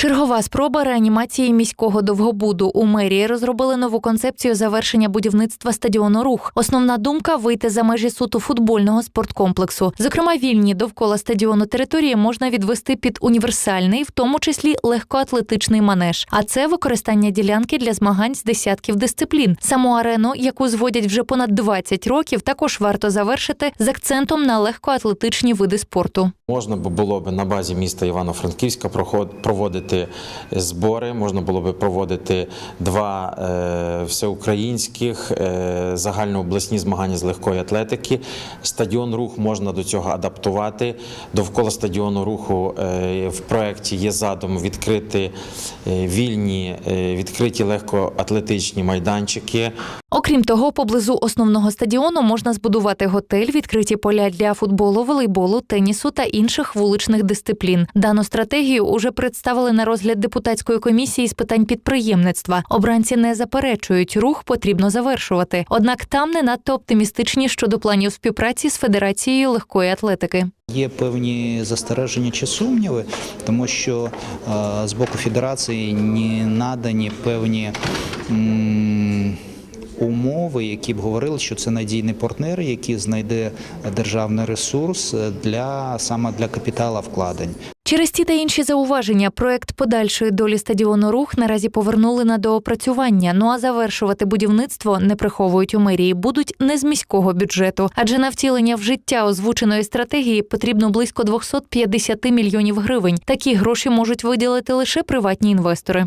Чергова спроба реанімації міського довгобуду. У мерії розробили нову концепцію завершення будівництва стадіону Рух. Основна думка вийти за межі суто футбольного спорткомплексу. Зокрема, вільні довкола стадіону території можна відвести під універсальний, в тому числі легкоатлетичний манеж. А це використання ділянки для змагань з десятків дисциплін. Саму арену, яку зводять вже понад 20 років, також варто завершити з акцентом на легкоатлетичні види спорту. Можна було б на базі міста Івано-Франківська проход- проводити збори, можна було б проводити два е, всеукраїнських е, загальнообласні змагання з легкої атлетики. Стадіон рух можна до цього адаптувати. Довкола стадіону руху е, в проєкті є задум відкрити вільні, відкриті легкоатлетичні майданчики. Окрім того, поблизу основного стадіону можна збудувати готель, відкриті поля для футболу, волейболу, тенісу та інших вуличних дисциплін. Дану стратегію уже представили на розгляд депутатської комісії з питань підприємництва. Обранці не заперечують, рух потрібно завершувати. Однак там не надто оптимістичні щодо планів співпраці з Федерацією легкої атлетики. Є певні застереження чи сумніви, тому що з боку федерації не надані певні. Умови, які б говорили, що це надійний партнер, який знайде державний ресурс для саме для капітала вкладень. Через ті та інші зауваження проект подальшої долі стадіону рух наразі повернули на доопрацювання. Ну а завершувати будівництво не приховують у мерії будуть не з міського бюджету, адже на втілення в життя озвученої стратегії потрібно близько 250 мільйонів гривень. Такі гроші можуть виділити лише приватні інвестори.